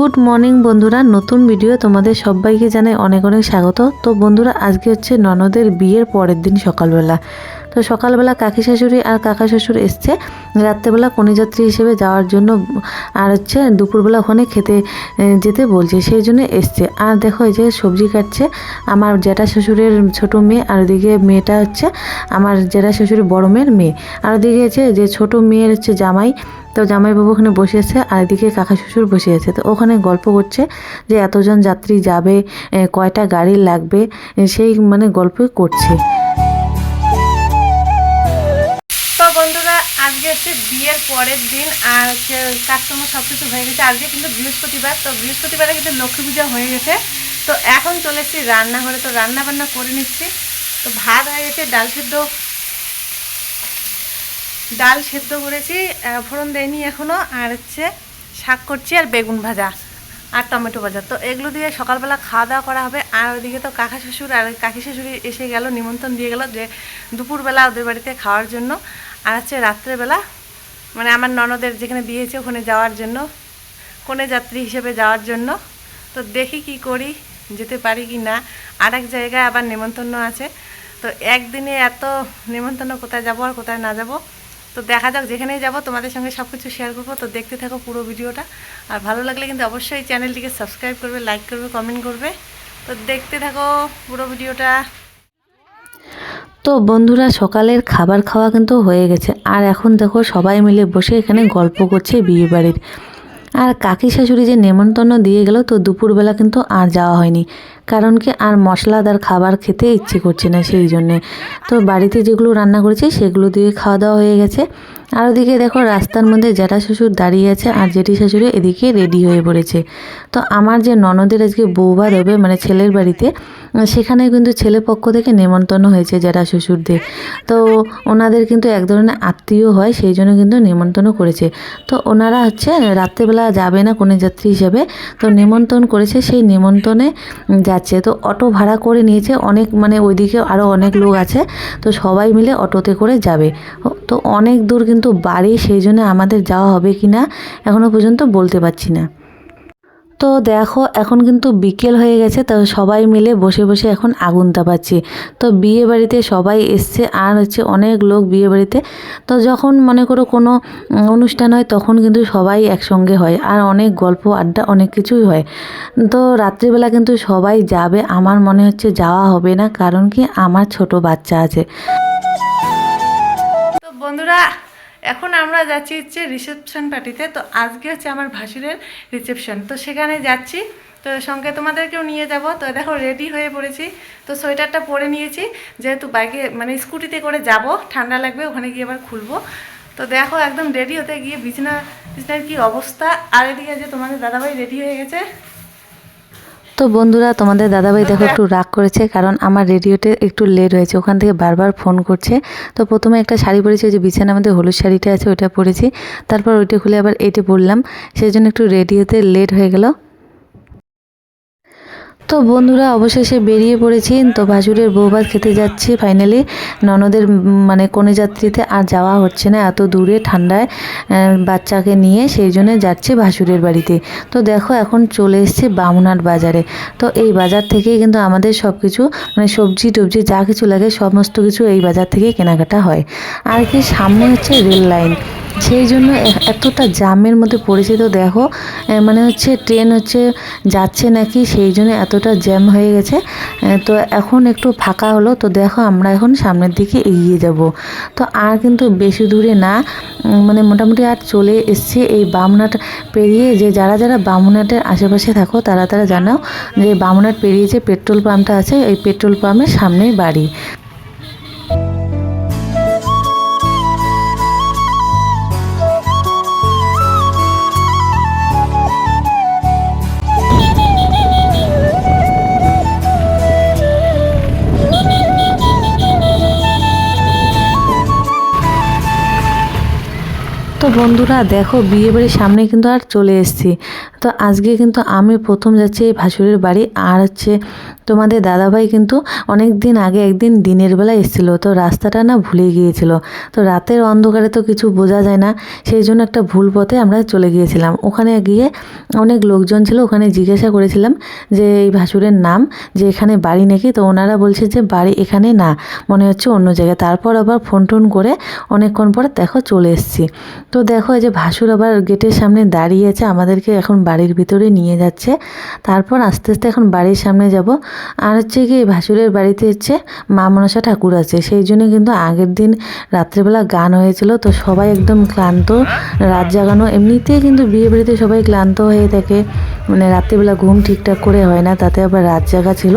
Good morning বন্ধুরা, নতুন video তোমাদের সবাইকে জানাই অনেক অনেক স্বাগত। তো বন্ধুরা, আজকে হচ্ছে ননদের বিয়ের পরের দিন সকালবেলা। তো সকালবেলা কাকি শাশুড়ি আর কাকা শ্বশুর এসছে। রাত্রেবেলা কনিযাত্রী হিসেবে যাওয়ার জন্য আর হচ্ছে দুপুরবেলা ওখানে খেতে যেতে বলছে, সেই জন্য এসছে। আর দেখো এই যে সবজি কাটছে, আমার জ্যাঠা শ্বশুরের ছোট মেয়ে আর ওদিকে মেয়েটা হচ্ছে আমার জ্যাঠা শ্বশুরের বড় মেয়ের মেয়ে। আর ওদিকে হচ্ছে যে ছোট মেয়ের হচ্ছে জামাই, তো জামাইবাবু ওখানে বসে আছে আর এদিকে কাকা শ্বশুর বসে আছে। তো ওখানে গল্প করছে যে এতজন যাত্রী যাবে কয়টা গাড়ি লাগবে সেই মানে গল্পই করছে। আজকে হচ্ছে বিয়ের পরের দিন আর হচ্ছে কাস্টমার সব কিছু হয়ে গেছে। আজকে কিন্তু বৃহস্পতিবার, তো বৃহস্পতিবারে কিন্তু লক্ষ্মী পূজা হয়ে গেছে। তো এখন চলে এসেছি রান্নাঘরে। তো রান্না বান্না করে নিচ্ছি। তো ভাত হয়ে গেছে, ডাল সিদ্ধ। ডাল সেদ্ধ করেছি ফোড়ন দেয়নি এখনও আর হচ্ছে শাক করছি আর বেগুন ভাজা আর টমেটো ভাজা। তো এগুলো দিয়ে সকালবেলা খাওয়া দাওয়া করা হবে। আর ওইদিকে তো কাকা শ্বশুর আর কাকি শ্বশুরি এসে গেল, নিমন্ত্রণ দিয়ে গেল যে দুপুরবেলা ওদের বাড়িতে খাওয়ার জন্য। আর হচ্ছে রাত্রেবেলা মানে আমার ননদের যেখানে বিয়েছে ওখানে যাওয়ার জন্য কোনে যাত্রী হিসেবে যাওয়ার জন্য। তো দেখি কি করি, যেতে পারি কি না। আর এক জায়গায় আবার নেমন্তন্ন আছে। তো একদিনে এত নেমন্তন্ন কোথায় যাব আর কোথায় না যাব। তো দেখা যাক যেখানেই যাব, তোমাদের সঙ্গে সব কিছু শেয়ার করব। তো দেখতে থাকো পুরো ভিডিওটা। আর ভালো লাগলে কিন্তু অবশ্যই চ্যানেলটিকে সাবস্ক্রাইব করবে লাইক করবে কমেন্ট করবে। তো দেখতে থাকো পুরো ভিডিওটা। তো বন্ধুরা, সকালের খাবার খাওয়া কিন্তু হয়ে গেছে। আর এখন দেখো, সবাই মিলে বসে এখানে গল্প করছে বিয়ে বাড়ির। আর কাকি শাশুড়ি যে নেমন্তন্ন দিয়ে গেল, তো দুপুরবেলা কিন্তু আর যাওয়া হয়নি। কারণ কি আর মশলাদার খাবার খেতে ইচ্ছে করছে না সেই জন্যে। তো বাড়িতে যেগুলো রান্না করেছি সেগুলো দিয়ে খাওয়া দাওয়া হয়ে গেছে। আর ওদিকে দেখো রাস্তার মধ্যে জ্যাঠা শ্বশুর দাঁড়িয়ে আছে আর জেঠি শাশুড়ি এদিকে রেডি হয়ে পড়েছে। তো আমার যে ননদের আজকে বৌভা দেবে মানে ছেলের বাড়িতে, সেখানে কিন্তু ছেলে পক্ষ থেকে নেমন্তন্ন হয়েছে জ্যাঠা শ্বশুরদের। তো ওনাদের কিন্তু এক ধরনের আত্মীয় হয়, সেই জন্য কিন্তু নেমন্তন্ন করেছে। তো ওনারা হচ্ছে রাত্রেবেলা যাবে না কোনো যাত্রী হিসেবে। তো নেমন্তন্ন করেছে, সেই নেমন্তণে যাচ্ছে। তো অটো ভাড়া করে নিয়েছে অনেক মানে ওইদিকে আরও অনেক লোক আছে। তো সবাই মিলে অটোতে করে যাবে। তো অনেক দূর কিন্তু বাড়ি, সেই জন্য আমাদের যাওয়া হবে কি না এখনও পর্যন্ত বলতে পারছি না। তো দেখো, এখন কিন্তু বিকেল হয়ে গেছে, তো সবাই মিলে বসে বসে এখন আগুন তাপাচ্ছি। তো বিয়ে বাড়িতে সবাই এসছে, আর হচ্ছে অনেক লোক বিয়ে বাড়িতে। তো যখন মনে করো কোনো অনুষ্ঠান হয়, তখন কিন্তু সবাই একসঙ্গে হয়, আর অনেক গল্প, আড্ডা, অনেক কিছুই হয়। তো রাত্রিবেলা কিন্তু সবাই যাবে, আমার মনে হচ্ছে যাওয়া হবে না, কারণ কি আমার ছোট বাচ্চা আছে। বন্ধুরা এখন আমরা যাচ্ছি হচ্ছে রিসেপশন পার্টিতে তো। আজকে হচ্ছে আমার ভাসুরের রিসেপশন তো সেখানে যাচ্ছি। তো সঙ্গে তোমাদেরকেও নিয়ে যাব। তো দেখো রেডি হয়ে পড়েছি। তো সোয়েটারটা পরে নিয়েছি। যেহেতু বাইকে মানে স্কুটিতে করে যাব, ঠান্ডা লাগবে, ওখানে গিয়ে আবার খুলবো। তো দেখো একদম রেডি হতে গিয়ে বিছনা, বিছনার কি অবস্থা। আর এদিকে যে তোমাদের দাদাভাই রেডি হয়ে গেছে। তো বন্ধুরা, তোমাদের দাদাভাই দেখো একটু রাগ করেছে, কারণ আমার রেডিওতে একটু লেট হয়েছে, ওখান থেকে বারবার ফোন করছে। তো প্রথমে একটা শাড়ি পরেছি, ওই যে বিছানার মধ্যে হলুদ শাড়িটা আছে ওটা পরেছি। তারপর ওইটা খুলে আবার এইটা পরলাম, সেই জন্য একটু রেডিওতে লেট হয়ে গেল। তো বন্ধুরা, অবশেষে বেরিয়ে পড়েছি। তো ভাসুরের বৌভাত খেতে যাচ্ছি ফাইনালি ননদের মানে কনে যাত্রীতে আর যাওয়া হচ্ছে না, এত দূরে ঠান্ডায় বাচ্চাকে নিয়ে। সেই জন্য যাচ্ছি ভাসুরের বাড়িতে। তো দেখো, এখন চলে এসেছি বামুনাট বাজারে। তো এই বাজার থেকেই কিন্তু আমাদের সব কিছু মানে সবজি টবজি যা কিছু লাগে, সমস্ত কিছু এই বাজার থেকেই কেনাকাটা হয়। আর কি সামনে হচ্ছে রেল লাইন। সেই জন্য এতটা জামের মধ্যে পড়েছে তো দেখো মানে হচ্ছে ট্রেন হচ্ছে যাচ্ছে নাকি, সেই জন্য এতটা জ্যাম হয়ে গেছে তো এখন একটু ফাঁকা হলো, তো দেখো আমরা এখন সামনের দিকে এগিয়ে যাব। তো আর কিন্তু বেশি দূরে না মানে মোটামুটি আর চলে এসছে এই বামনাট পেরিয়ে যে যারা যারা বামনাটের আশেপাশে থাকো, তারা তারা জানাও যে বামনাট পেরিয়ে যে পেট্রোল পাম্পটা আছে, এই পেট্রোল পাম্পের সামনেই বাড়ি। বন্ধুরা, দেখো বিয়ে বাড়ির সামনে কিন্তু আর চলে এসেছি। তো আজকে কিন্তু আমি প্রথম যাচ্ছি এই ভাসুরের বাড়ি, আর হচ্ছে তোমাদের দাদাভাই কিন্তু অনেক দিন আগে একদিন দিনের বেলা এসেছিল, তো রাস্তাটা না ভুলে গিয়েছিল। তো রাতের অন্ধকারে তো কিছু বোঝা যায় না, সেই জন্য একটা ভুল পথে আমরা চলে গিয়েছিলাম। ওখানে গিয়ে অনেক লোকজন ছিল, ওখানে জিজ্ঞাসা করেছিলাম যে এই ভাসুরের নাম, যে এখানে বাড়ি নাকি? তো ওনারা বলছে যে বাড়ি এখানে না, মনে হচ্ছে অন্য জায়গায়। তারপর আবার ফোন টোন করে অনেকক্ষণ পরে দেখো চলে এসেছি। তো দেখো, এই যে ভাসুর আবার গেটের সামনে দাঁড়িয়ে আছে, আমাদেরকে এখন বাড়ির ভিতরে নিয়ে যাচ্ছে। তারপর আস্তে আস্তে এখন বাড়ির সামনে যাব। আর হচ্ছে কি, ভাসুরের বাড়িতে হচ্ছে মা মনসা ঠাকুর আছে। সেই জন্য কিন্তু আগের দিন রাত্রেবেলা গান হয়েছিল। তো সবাই একদম ক্লান্ত, রাত জাগানো। এমনিতেই কিন্তু বিয়ে বাড়িতে সবাই ক্লান্ত হয়ে থাকে। মানে রাত্রিবেলা ঘুম ঠিকঠাক করে হয় না, তাতে আবার রাত জাগা ছিল।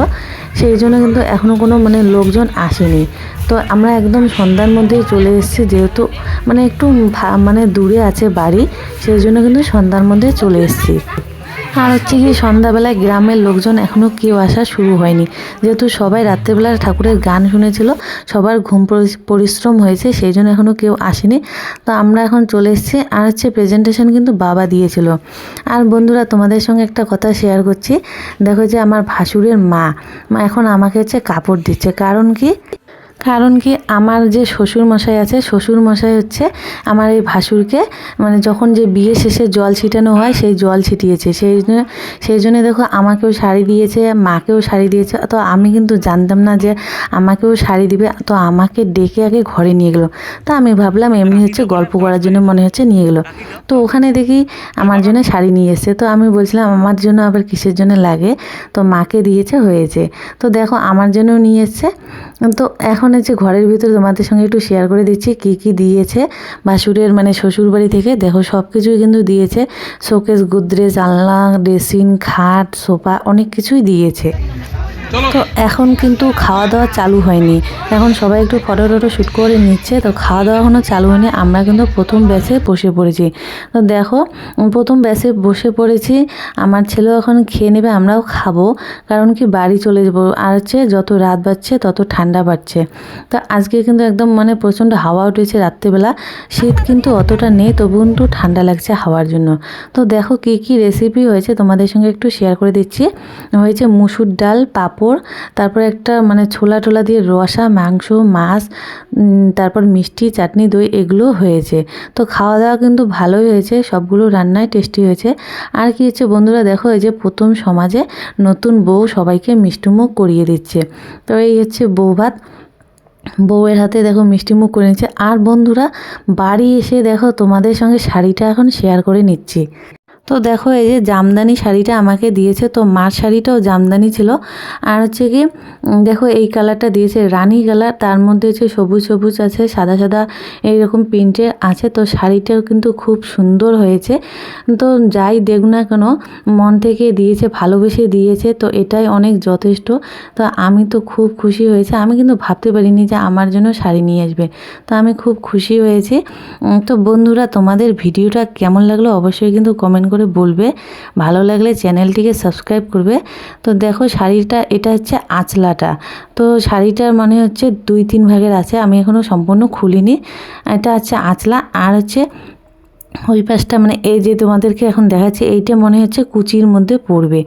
সেই জন্য কিন্তু এখনও কোনো মানে লোকজন আসেনি। তো আমরা একদম সন্ধ্যার মধ্যেই চলে এসেছি, যেহেতু মানে একটু মানে দূরে আছে বাড়ি, সেই জন্য কিন্তু সন্ধ্যার মধ্যে চলে এসেছি। আর হচ্ছে কি সন্ধ্যাবেলায় গ্রামের লোকজন এখনও কেউ আসা শুরু হয়নি। যেহেতু সবাই রাত্রেবেলা ঠাকুরের গান শুনেছিল, সবার ঘুম পরি- পরিশ্রম হয়েছে, সেই জন্য এখনও কেউ আসেনি। তো আমরা এখন চলে এসেছি আর হচ্ছে প্রেজেন্টেশন কিন্তু বাবা দিয়েছিল। আর বন্ধুরা, তোমাদের সঙ্গে একটা কথা শেয়ার করছি। দেখো যে আমার ভাসুরের মা মা এখন আমাকে হচ্ছে কাপড় দিচ্ছে। কারণ কি? কারণ কি আমার যে শ্বশুর মশাই আছে শ্বশুর মশাই হচ্ছে আমার এই ভাসুরকে মানে যখন যে বিয়ে শেষে জল ছিটানো হয়, সেই জল ছিটিয়েছে। সেই জন্য সেই জন্য দেখো আমাকেও শাড়ি দিয়েছে, মাকেও শাড়ি দিয়েছে। তো আমি কিন্তু জানতাম না যে আমাকেও শাড়ি দিবে, তো আমাকে ডেকে আগে ঘরে নিয়ে গেলো। তো আমি ভাবলাম এমনি হচ্ছে গল্প করার জন্য মনে হচ্ছে নিয়ে গেলো। তো ওখানে দেখি আমার জন্য শাড়ি নিয়ে এসছে। তো আমি বলছিলাম, আমার জন্য আবার কিসের জন্য লাগে? তো মাকে দিয়েছে, হয়েছে। তো দেখো আমার জন্যও নিয়ে এসছে। তো এখন যে ঘরের ভিতরে তোমাদের সঙ্গে একটু শেয়ার করে দিচ্ছি, কি কি দিয়েছে। বাসুরের মানে শ্বশুর বাড়ি থেকে দেখো সব কিছুই কিন্তু দিয়েছে। শোকেস, গুদ্রেজ, আলনা, ড্রেসিং, খাট, সোফা অনেক কিছুই দিয়েছে। তো এখন কিন্তু খাওয়া দাওয়া চালু হয়নি। এখন সবাই একটু ফটো টটো শ্যুট করে নিচ্ছে। তো খাওয়া দাওয়া এখনও চালু হয়নি। আমরা কিন্তু প্রথম ব্যাচে বসে পড়েছি। তো দেখো প্রথম ব্যাচে বসে পড়েছি। আমার ছেলেও এখন খেয়ে নেবে, আমরাও খাব। কারণ কি, বাড়ি চলে যাব। আর হচ্ছে যত রাত বাড়ছে, তত ঠান্ডা বাড়ছে। তো আজকে কিন্তু একদম মানে প্রচণ্ড হাওয়া উঠেছে রাত্রেবেলা। শীত কিন্তু অতটা নেই, তবু কিন্তু ঠান্ডা লাগছে হাওয়ার জন্য। তো দেখো, কী কী রেসিপি হয়েছে তোমাদের সঙ্গে একটু শেয়ার করে দিচ্ছি। হয়েছে মুসুর ডাল, পাঁপড় তারপর একটা মানে ছোলা টোলা দিয়ে রসা, মাংস, মাছ তারপর মিষ্টি, চাটনি, দই এগুলো হয়েছে। তো খাওয়া দাওয়া কিন্তু ভালোই হয়েছে, সবগুলো রান্নায় টেস্টি হয়েছে। আর কি হচ্ছে বন্ধুরা, দেখো এই যে প্রথম সমাজে নতুন বউ সবাইকে মিষ্টিমুখ করিয়ে দিচ্ছে। তো এই হচ্ছে বউ ভাত। বউয়ের হাতে দেখো মিষ্টিমুখ করে নিচ্ছে। আর বন্ধুরা, বাড়ি এসে দেখো তোমাদের সঙ্গে শাড়িটা এখন শেয়ার করে নিচ্ছি। তো দেখো, এই যে জামদানি শাড়িটা আমাকে দিয়েছে। তো মার শাড়িটাও জামদানি ছিল। আর হচ্ছে কি দেখো, এই কালারটা দিয়েছে রানী কালার। তার মধ্যে হচ্ছে সবুজ সবুজ আছে, সাদা সাদা এইরকম প্রিন্টের আছে। তো শাড়িটাও কিন্তু খুব সুন্দর হয়েছে। তো যাই দেখ না কেন, মন থেকে দিয়েছে, ভালোবেসে দিয়েছে। তো এটাই অনেক যথেষ্ট। তো আমি তো খুব খুশি হয়েছে। আমি কিন্তু ভাবতে পারিনি যে আমার জন্য শাড়ি নিয়ে আসবে। তো আমি খুব খুশি হয়েছি। তো বন্ধুরা, তোমাদের ভিডিওটা কেমন লাগল অবশ্যই কিন্তু কমেন্ট করে বলবে। ভালো লাগলে চ্যানেলটিকে সাবস্ক্রাইব করবে। তো দেখো শাড়িটা, এটা হচ্ছে আঁচলাটা। তো শাড়িটার মানে হচ্ছে দুই তিন ভাগের আছে, আমি এখনও সম্পূর্ণ খুলিনি। এটা হচ্ছে আঁচলা আর হচ্ছে ওই পাশটা মানে এই যে তোমাদেরকে এখন দেখাচ্ছে, এইটা মনে হচ্ছে কুচির মধ্যে পড়বে।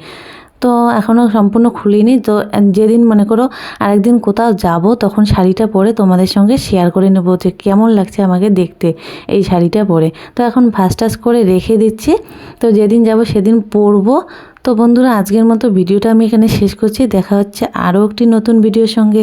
তো এখনও সম্পূর্ণ খুলিনি। তো যেদিন মনে করো আরেকদিন কোথাও যাব, তখন শাড়িটা পরে তোমাদের সঙ্গে শেয়ার করে নেব যে কেমন লাগছে আমাকে দেখতে এই শাড়িটা পরে। তো এখন ফার্স্ট টাস করে রেখে দিচ্ছি। তো যেদিন যাব সেদিন পরবো। তো বন্ধুরা, আজকের মতো ভিডিওটা আমি এখানে শেষ করছি। দেখা হচ্ছে আরও একটি নতুন ভিডিওর সঙ্গে।